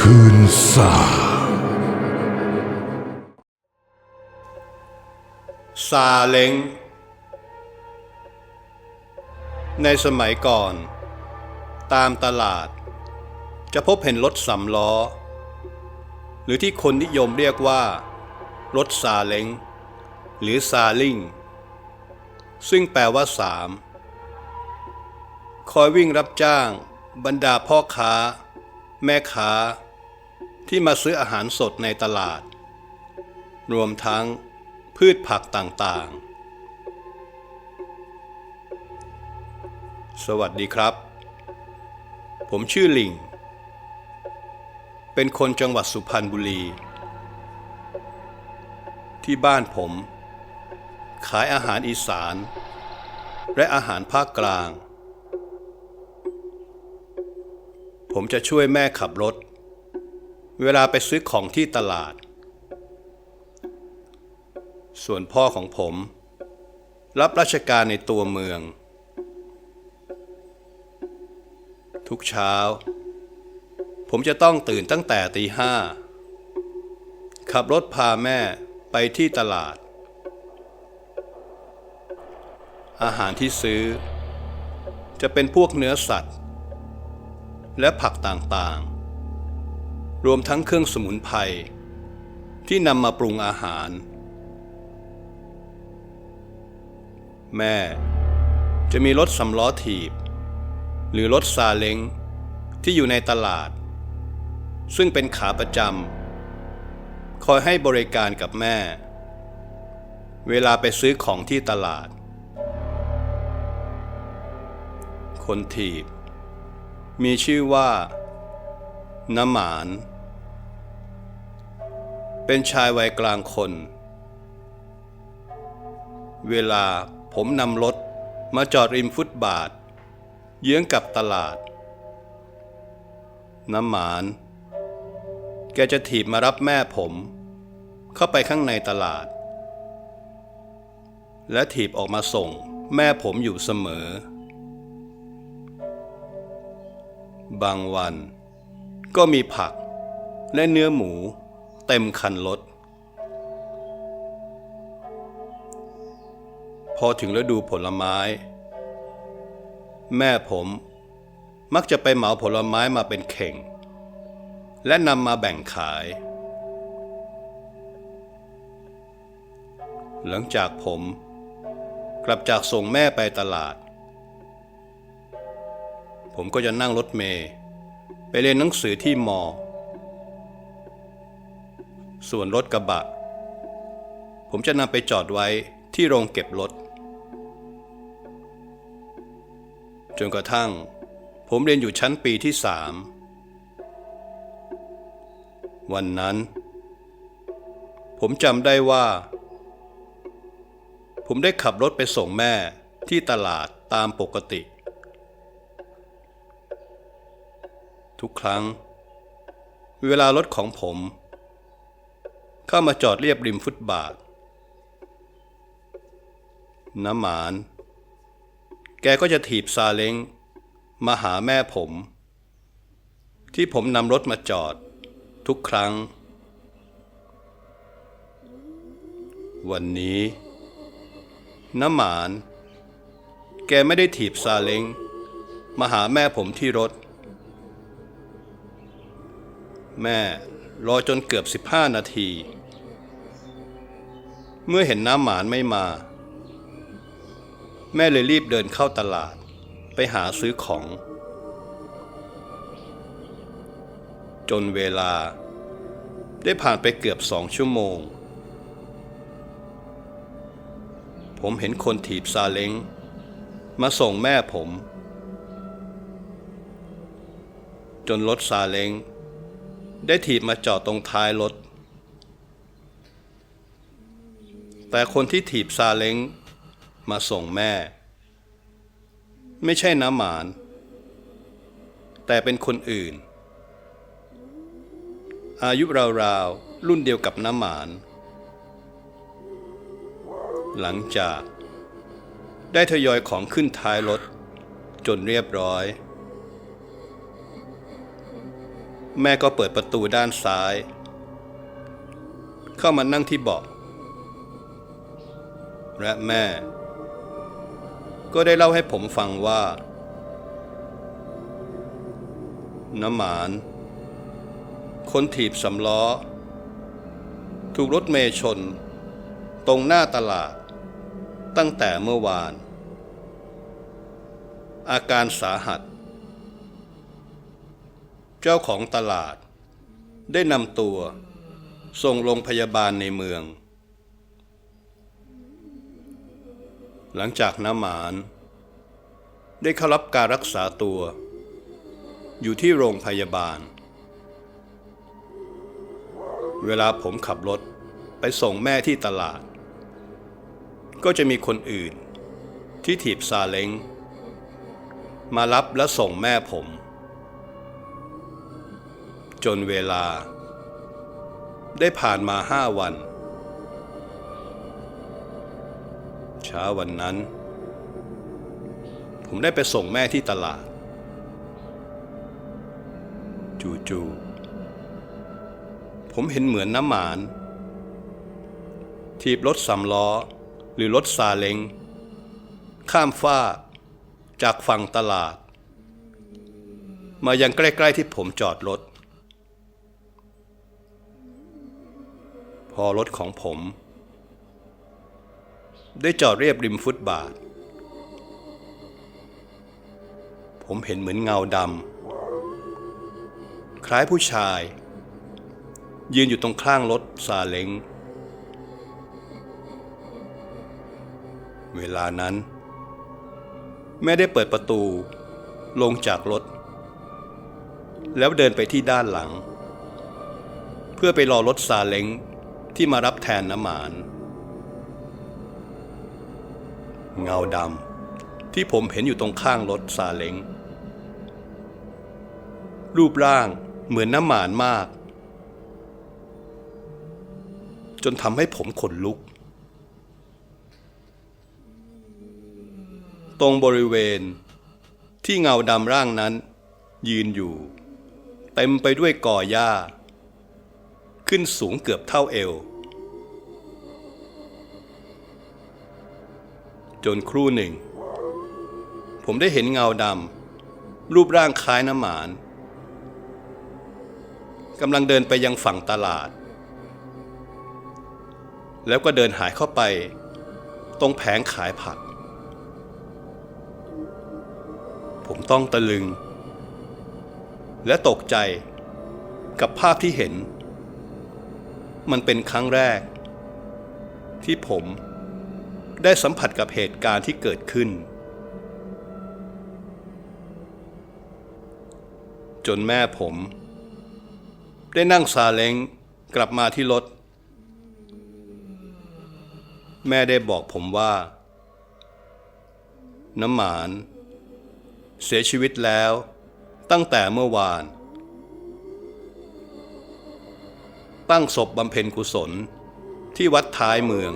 คืนสาซาเล้ง ในสมัยก่อน ตามตลาด จะพบเห็นรถสำล้อ หรือที่คนนิยมเรียกว่า รถซาเล้ง หรือซาลิงซึ่งแปลว่าสามคอยวิ่งรับจ้าง บรรดาพ่อค้า แม่ค้า ที่มาซื้ออาหารสดในตลาด รวมทั้งพืชผักต่างๆ สวัสดีครับ ผมชื่อลิง เป็นคนจังหวัดสุพรรณบุรี ที่บ้านผม ขายอาหารอีสาน และอาหารภาคกลาง ผมจะช่วยแม่ขับรถ เวลาไปซื้อของที่ตลาด ส่วนพ่อของผม รับราชการในตัวเมือง ทุกเช้า ผมจะต้องตื่นตั้งแต่ตีห้าขับรถพาแม่ไปที่ตลาด อาหารที่ซื้อ จะเป็นพวกเนื้อสัตว์ และผักต่างๆ รวมทั้งเครื่องสมุนไพรที่นำมาปรุงอาหาร แม่จะมีรถสำล้อถีบ หรือรถซาเล้งที่อยู่ในตลาด ซึ่งเป็นขาประจำคอยให้บริการกับแม่ เวลาไปซื้อของที่ตลาด คนถีบ มีชื่อว่าน้ำหมาน เป็นชายวัยกลางคน เวลาผมนำรถมาจอดริมฟุตบาท เยื้องกับตลาด น้ำหมาน แกจะถีบมารับแม่ผม เข้าไปข้างในตลาด และถีบออกมาส่งแม่ผมอยู่เสมอ บางวัน ก็มีผักและเนื้อหมูเต็มคันรถพอถึงฤดูผลไม้ แม่ผมมักจะไปเหมาผลไม้มาเป็นเข่ง และนำมาแบ่งขาย หลังจากผมกลับจากส่งแม่ไปตลาด ผมก็จะนั่งรถเมย์ไปเรียนหนังสือที่มอ ส่วนรถกระบะ ผมจะนำไปจอดไว้ที่โรงเก็บรถ จนกระทั่ง ผมเรียนอยู่ชั้นปีที่สามวันนั้น ผมจำได้ว่า ผมได้ขับรถไปส่งแม่ที่ตลาดตามปกติ ทุกครั้ง เวลารถของผม เข้ามาจอดเรียบริมฟุตบาท น้ำหมาน แกก็จะถีบซาเล้งมาหาแม่ผม ที่ผมนำรถมาจอดทุกครั้ง วันนี้น้ำหมาน แกไม่ได้ถีบซาเล้งมาหาแม่ผมที่รถ แม่รอจนเกือบ 15 นาที เมื่อเห็นน้ำหมานไม่มา แม่เลยรีบเดินเข้าตลาด ไปหาซื้อของ จนเวลาได้ผ่านไปเกือบสองชั่วโมง ผมเห็นคนถีบซาเล้ง มาส่งแม่ผม จนรถซาเล้ง ได้ถีบมาจอดตรงท้ายรถ แต่คนที่ถีบซาเล้งมาส่งแม่ ไม่ใช่น้ำหมาน แต่เป็นคนอื่น อายุราวๆ รุ่นเดียวกับน้ำหมาน หลังจากได้ทยอยของขึ้นท้ายรถจนเรียบร้อย แม่ก็เปิดประตูด้านซ้าย เข้ามานั่งที่เบาะและแม่ ก็ได้เล่าให้ผมฟังว่าน้ำหมาน คนถีบสำล้อ ถูกรถเมย์ชน ตรงหน้าตลาด ตั้งแต่เมื่อวาน อาการสาหัส เจ้าของตลาด ได้นำตัว ส่งโรงพยาบาลในเมือง หลังจากน้ำหมาน ได้เข้ารับการรักษาตัว อยู่ที่โรงพยาบาล เวลาผมขับรถไปส่งแม่ที่ตลาด ก็จะมีคนอื่นที่ถีบซาเล้งมารับและส่งแม่ผม จนเวลา ได้ผ่านมาห้าวัน เช้าวันนั้น ผมได้ไปส่งแม่ที่ตลาด จู่ๆผมเห็นเหมือนน้ำหมานถีบรถสำล้อหรือรถซาเล้งข้ามฟ้ากจากฝั่งตลาด มายังใกล้ ๆ ที่ผมจอดรถ พอรถของผม ได้จอดเรียบริมฟุตบาท ผมเห็นเหมือนเงาดำคล้ายผู้ชาย ยืนอยู่ตรงข้างรถซาเล้ง เวลานั้น แม่ได้เปิดประตู ลงจากรถ แล้วเดินไปที่ด้านหลังเพื่อไปรอรถซาเล้ง ที่มารับแทนน้ำหมาน เงาดำที่ผมเห็นอยู่ตรงข้างรถซาเล้งรูปร่างเหมือนน้ำหมานมาก จนทำให้ผมขนลุก ตรงบริเวณที่เงาดำร่างนั้น ยืนอยู่ เต็มไปด้วยก่อหญ้า ขึ้นสูงเกือบเท่าเอว จนครู่หนึ่ง ผมได้เห็นเงาดำรูปร่างคล้ายน้ำหมานกำลังเดินไปยังฝั่งตลาด แล้วก็เดินหายเข้าไป ตรงแผงขายผัก ผมต้องตะลึง และตกใจกับภาพที่เห็น มันเป็นครั้งแรก ที่ผม ได้สัมผัสกับเหตุการณ์ที่เกิดขึ้น จนแม่ผม ได้นั่งซาเล้งกลับมาที่รถ แม่ได้บอกผมว่า น้ำหมาน เสียชีวิตแล้วตั้งแต่เมื่อวาน ตั้งศพบำเพ็ญกุศลที่วัดท้ายเมือง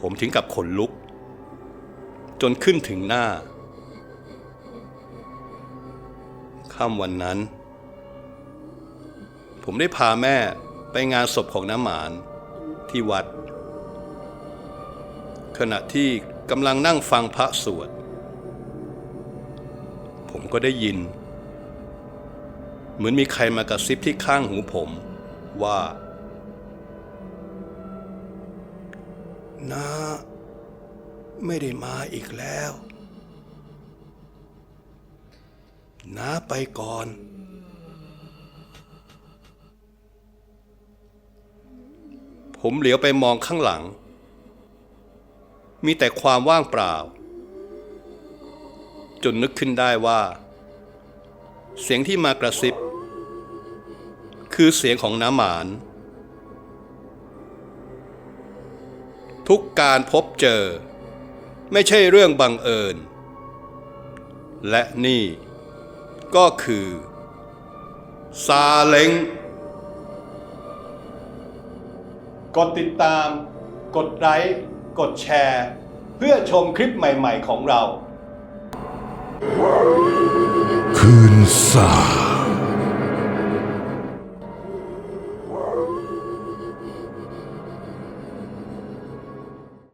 ผมถึงกับขนลุก จนขึ้นถึงหน้าค่ำวันนั้น ผมได้พาแม่ไปงานศพของน้ำหมานที่วัด ขณะที่กำลังนั่งฟังพระสวด ผมก็ได้ยิน เหมือนมีใครมากระซิบที่ข้างหูผมว่า น้าไม่ได้มาอีกแล้วน้าไปก่อน ผมเหลียวไปมองข้างหลัง มีแต่ความว่างเปล่า จนนึกขึ้นได้ว่า เสียงที่มากระซิบ คือเสียงของน้าหมาน ทุกการพบเจอ ไม่ใช่เรื่องบังเอิญ และนี่ก็คือ ซาเล้งกดติดตาม กดไลค์ กดแชร์ เพื่อชมคลิปใหม่ ๆ ของเรา คืนสา